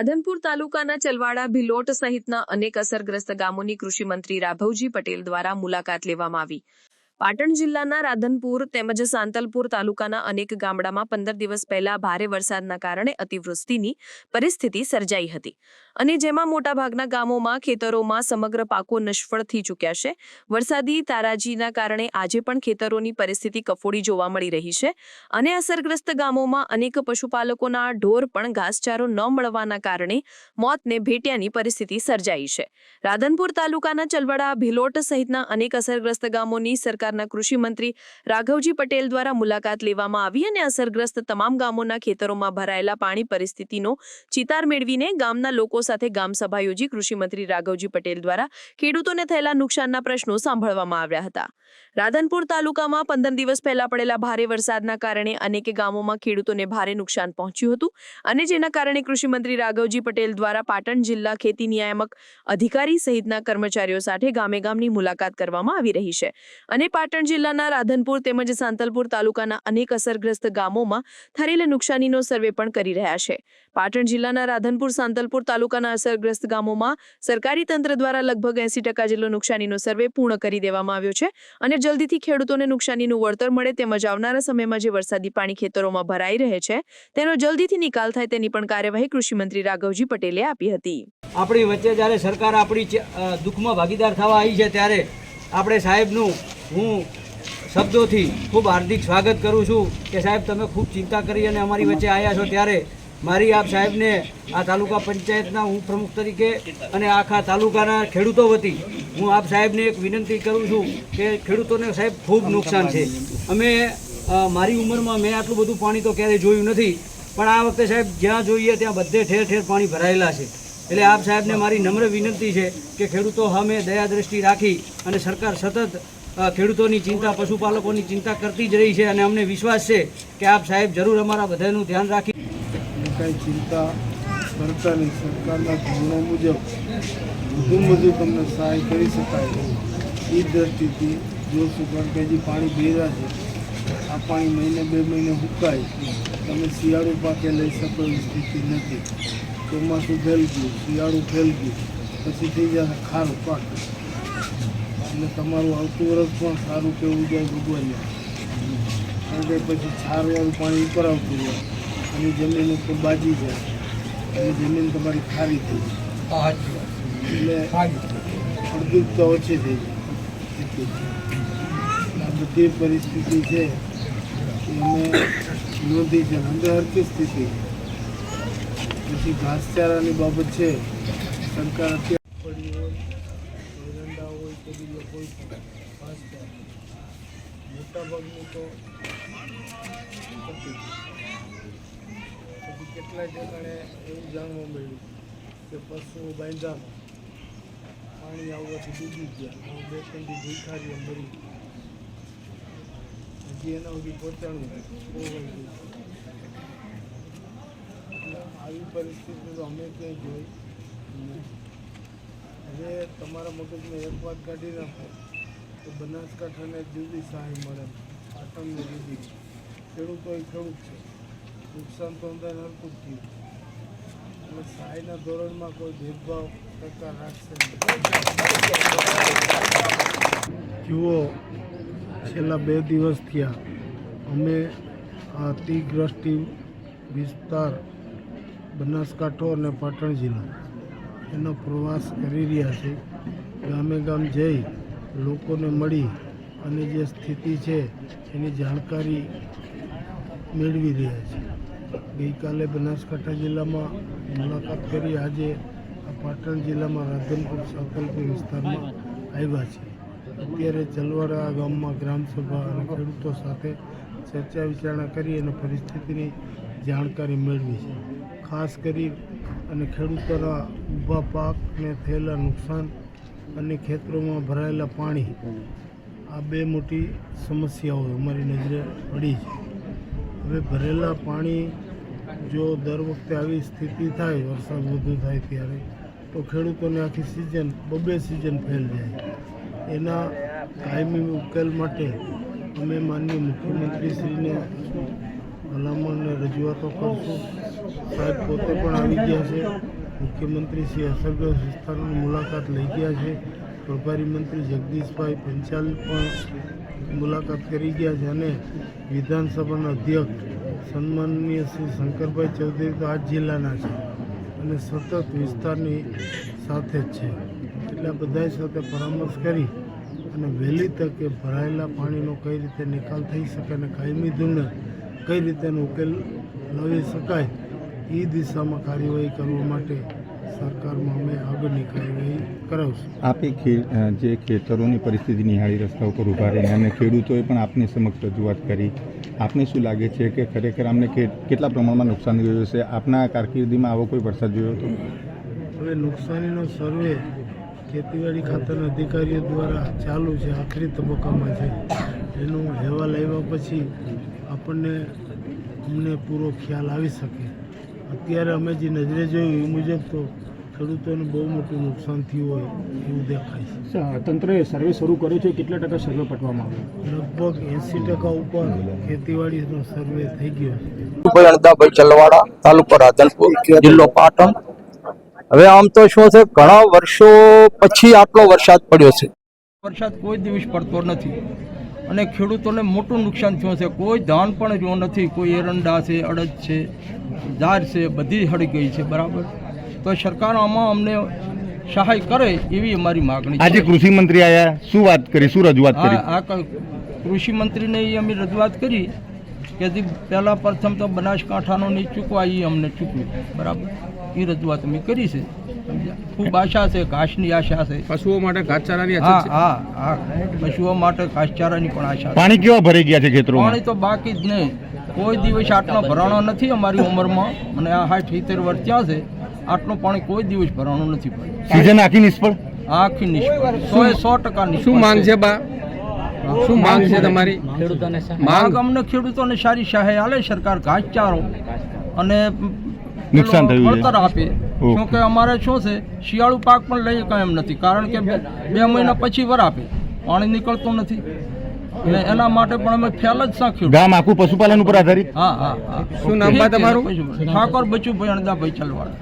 રાધનપુર તાલુકાના ચલવાડા ભિલોટ સહિતના અનેક અસરગ્રસ્ત ગામોની કૃષિમંત્રી રાઘવજી પટેલ દ્વારા મુલાકાત લેવામાં આવી. પાટણ જિલ્લાના રાધનપુર તેમજ સાંતલપુર તાલુકાના અનેક ગામડામાં પંદર દિવસ પહેલા ભારે વરસાદના કારણે અતિવૃષ્ટિની પરિસ્થિતિ સર્જાઈ હતી. અને જેમાં મોટાભાગના ગામોમાં, ખેતરોમાં સમગ્ર પાકો નિષ્ફળ થઈ ચૂક્યા છે. વરસાદી તારાજીના કારણે આજે પણ ખેતરોની પરિસ્થિતિ કફોડી જોવા મળી રહી છે અને અસરગ્રસ્ત ગામોમાં અનેક પશુપાલકોના ઢોર પણ ઘાસચારો ન મળવાના કારણે મોતને ભેટ્યાની પરિસ્થિતિ સર્જાઈ છે. રાધનપુર તાલુકાના ચલવડા, ભિલોટ સહિતના અનેક અસરગ્રસ્ત ગામોની સરકારના કૃષિ મંત્રી રાઘવજી પટેલ દ્વારા મુલાકાત લેવામાં આવી અને અસરગ્રસ્ત તમામ ગામોના ખેતરોમાં ભરાયેલા પાણી પરિસ્થિતિનો ચિતાર મેળવીને ગામના લોકો સાથે ગામસભા યોજી કૃષિમંત્રી રાઘવજી પટેલ દ્વારા ખેડૂતોને થયેલા નુકસાનના પ્રશ્નો સાંભળવામાં આવ્યા હતા. રાધનપુર તાલુકામાં પંદર દિવસ પહેલા પડેલા ભારે વરસાદના કારણે અનેક ગામોમાં ખેડૂતોને ભારે નુકસાન પહોંચ્યું હતું અને જેના કારણે કૃષિમંત્રી રાઘવજી પટેલ દ્વારા પાટણ જિલ્લા ખેતી નિયામક અધિકારી સહિતના કર્મચારીઓ સાથે ગામે ગામની મુલાકાત કરવામાં આવી રહી છે અને પાટણ જિલ્લાના રાધનપુર તેમજ સાંતલપુર તાલુકાના અનેક અસરગ્રસ્ત ગામોમાં થયેલ નુકસાનીનો સર્વે પણ કરી રહ્યા છે. પાટણ જિલ્લાના રાધનપુર, સાંતલપુર તાલુકાના અસરગ્રસ્ત ગામોમાં સરકારી તંત્ર દ્વારા લગભગ એસી ટકા જેટલો નુકસાનીનો સર્વે પૂર્ણ કરી દેવામાં આવ્યો છે અને જલ્દીથી ખેડૂતોને નુકસાનીનું વળતર મળે તેમજ આવનારા સમયમાં જે વરસાદી પાણી ખેતરોમાં ભરાઈ રહે છે, તેનો જલ્દીથી નિકાલ થાય તેની પણ કાર્યવાહી કૃષિમંત્રી રાઘવજી પટેલે આપી હતી. આપણી વચ્ચે જ્યારે સરકાર આપણી દુઃખમાં ભાગીદાર થવા આવી છે ત્યારે આપણે સાહેબનું હું શબ્દોથી ખૂબ હાર્દિક સ્વાગત કરું છું કે સાહેબ તમે ખૂબ ચિંતા કરી અને અમારી વચ્ચે આવ્યા છો ત્યારે મારી આપ સાહેબને આ તાલુકા પંચાયતના હું પ્રમુખ તરીકે અને આખા તાલુકાના ખેડૂતો વતી હું આપ સાહેબને એક વિનંતી કરું છું કે ખેડૂતોને સાહેબ ખૂબ નુકસાન છે. અમે મારી ઉંમરમાં મેં આટલું બધું પાણી તો ક્યારેય જોયું નથી, પણ આ વખતે સાહેબ જ્યાં જોઈએ ત્યાં બધે ઠેર ઠેર પાણી ભરાયેલા છે. એટલે આપ સાહેબને મારી નમ્ર વિનંતી છે કે ખેડૂતો સામે દયા દ્રષ્ટિ રાખી અને સરકાર સતત ખેડૂતોની ચિંતા, પશુપાલકોની ચિંતા કરતી જ રહી છે અને અમને વિશ્વાસ છે કે આપ સાહેબ જરૂર અમારા બધાનું ધ્યાન રાખી કાંઈ ચિંતા કરતા નહીં. સરકારના ધોરણો મુજબ વધુ વધુ તમને સહાય કરી શકાય એ દ્રષ્ટિથી જો હજી પાણી ભેરા છે, આ પાણી મહિને બે મહિને હુકાય, તમે શિયાળુ પાકે લઈ શકો એવી સ્થિતિ નથી. ચોમાસું ફેલ ગયું શિયાળું ફેલ ગયું પછી થઈ જશે ખારું પાક. એટલે તમારું આવતું વર્ષ પણ સારું કેવું જાય ભગવાનને કારણ કે પછી છારવાળું પાણી ઉપર આવતું હોય. અને જમીન ઉપર બાજી જાય. અને જમીન તમારી ખારી થઈ જાય. એટલે ફળદ્રુપતા ઓછી થઈ જાય. આ બધી પરિસ્થિતિ છે અમે નોંધી છે. અંદર હરકી સ્થિતિ. પછી ઘાસચારાની બાબત છે. સરકાર અત્યારે પડી હોય એરંડા હોય કે બીજો કોઈ મોટાભાગનું તો. પછી કેટલાય ઠેકાણે એવું જાણવા મળ્યું કે પશુઓ બાંધામાં પાણી આવવાથી ડૂબી ગયા બે ત્રણ દી મળી મરી હજી એના સુધી પહોંચાડવું એટલે આવી પરિસ્થિતિ તો અમે ક્યાંય જોઈ હવે તમારા મગજમાં એક વાત કાઢી નાખો કે બનાસકાંઠાને જુદી સહાય મળે પાટણને જુદી. ખેડૂતો એ ખેડૂત છે. નુકસાન તો અંદર હરકું જ થયું. એટલે સહાયના ધોરણમાં કોઈ ભેદભાવ સરકાર રાખશે જુઓ, છેલ્લા બે દિવસ થયા. અમે આ અતિગ્રસ્તી વિસ્તાર બનાસકાંઠો અને પાટણ જિલ્લો. એનો પ્રવાસ કરી રહ્યા છે. ગામે ગામ જઈ લોકોને મળી અને જે સ્થિતિ છે એની જાણકારી મેળવી રહ્યા છે. ગઈકાલે બનાસકાંઠા જિલ્લામાં મુલાકાત કરી આજે પાટણ જિલ્લામાં રાધનપુર સાંતલપુર વિસ્તારમાં આવ્યા છે. અત્યારે ચલવાડા ગામમાં ગ્રામસભા અને ખેડૂતો સાથે ચર્ચા વિચારણા કરી અને પરિસ્થિતિની જાણકારી મેળવી છે. ખાસ કરી અને ખેડૂતોના ઊભા પાકને થયેલા નુકસાન અને ખેતરોમાં ભરાયેલા પાણી. આ બે મોટી સમસ્યાઓ અમારી નજરે પડી છે. હવે ભરેલા પાણી જો દર વખતે આવી સ્થિતિ થાય, વરસાદ વધુ થાય ત્યારે, તો ખેડૂતોને આખી સિઝન, બબે સિઝન ફેલ જાય. એના કાયમી ઉકેલ માટે અમે માનનીય મુખ્યમંત્રીશ્રીને ભલામણ અને રજૂઆતો કરશું. સાહેબ પોતે પણ આવી ગયા છે. મુખ્યમંત્રી શ્રી અસરગ્રસ્ત વિસ્તારોની મુલાકાત લઈ ગયા છે. પ્રભારી મંત્રી જગદીશભાઈ પંચાલ પણ મુલાકાત કરી ગયા છે અને વિધાનસભાના અધ્યક્ષ સન્માનનીય શ્રી શંકરભાઈ ચૌધરી તો આ જિલ્લાના છે અને સતત વિસ્તારની સાથે જ છે. એટલે બધા સાથે પરામર્શ કરી અને વહેલી તકે ભરાયેલા પાણીનો કઈ રીતે નિકાલ થઈ શકે અને કાયમી ધોરણે કઈ રીતે ઉકેલ લાવી શકાય એ દિશામાં કાર્યવાહી કરવા માટે સરકારમાં અમે આગળની કાર્યવાહી કરાવશું. આપે જે ખેતરોની પરિસ્થિતિ નિહાળી રસ્તા ઉપર ઊભા રહીને અને ખેડૂતોએ પણ આપની સમક્ષ રજૂઆત કરી. આપને શું લાગે છે કે ખરેખર આમને કે- કેટલા પ્રમાણમાં નુકસાન થયું છે આપના કારકિર્દીમાં આવો કોઈ વરસાદ જોયો હતો? હવે નુકસાનીનો સર્વે ખેતીવાડી ખાતાના અધિકારીઓ દ્વારા ચાલુ છે આખરી તબક્કામાં છે. એનો અહેવાલ આવ્યા પછી આપણને અમને પૂરો ખ્યાલ આવી શકે. અત્યારે અમે જે નજરે જોયું એ મુજબ તો ખેડૂતોને બહુ મોટું નુકસાન થયું હોય એવું દેખાય છે. તંત્રએ સર્વે શરૂ કર્યો છે કેટલા ટકા સર્વે પટવામાં આવ્યો? લગભગ એંસી ટકા ઉપર ખેતીવાડીનો સર્વે થઈ ગયો છે. ભાઈ અણદાભાઈ ચલવાડા તાલુકો રાધનપુર જિલ્લો પાટણ. હવે આમ તો શું છે ઘણા વર્ષો પછી આટલો વરસાદ પડ્યો છે. વરસાદ કોઈ દિવસ પડતો નથી. અને ખેડૂતોને મોટું નુકસાન થયું છે. કોઈ ધાન પણ જો નથી કોઈ એરંડા છે અડદ છે જાર છે બધી હળી ગઈ છે બરાબર? તો સરકાર આમાં અમને સહાય કરે એવી અમારી માગણી આજે કૃષિ મંત્રી આયા શું વાત કરી શું રજૂઆત કરી? આ કૃષિ મંત્રીને અમે રજૂઆત કરી કે પહેલાં પ્રથમ તો બનાસકાંઠાનો નહીં ચૂકવા એ અમને ચૂકવ્યું બરાબર? એ રજૂઆત અમે કરી છે? ખૂબ આશા છે? ઘાસની આશા છે. પશુઓ માટે ઘાસચારાની હા હા હા. પશુઓ માટે ઘાસચારાની પણ આશા છે. પાણી કેવા ભરી ગયા છે ખેતરો પાણી તો બાકી જ નહીં કોઈ દિવસ આટલો ભરાણો નથી અમારી ઉંમરમાં. અને આ સાઠ સિત્તેર વર્ષ ત્યાં છે. આટલું પાણી કોઈ દિવસ ભરાણું નથી પડ્યું. સિઝન આખી નિષ્ફળ? આખી નિષ્ફળ. સો એ સો ટકા શું માંગ છે બા? શું માંગ છે તમારી? માંગ અમને ખેડૂતોને સારી સહાય આલે સરકાર ઘાસચારો અને નુકસાન થયું વળતર આપે. શું કે અમારે શું છે શિયાળુ પાક પણ લઈ શકાય એમ નથી કારણ કે બે મહિના પછી વરાપે પાણી નીકળતું નથી. અને એના માટે પણ અમે ફેલ જ સાખ્યું. ગામ આખું પશુપાલન ઉપર આધારિત? હા હા હા. શું નામ તમારું? ઠાકોર બચુભાઈ અણદાભાઈ ચલવાડા.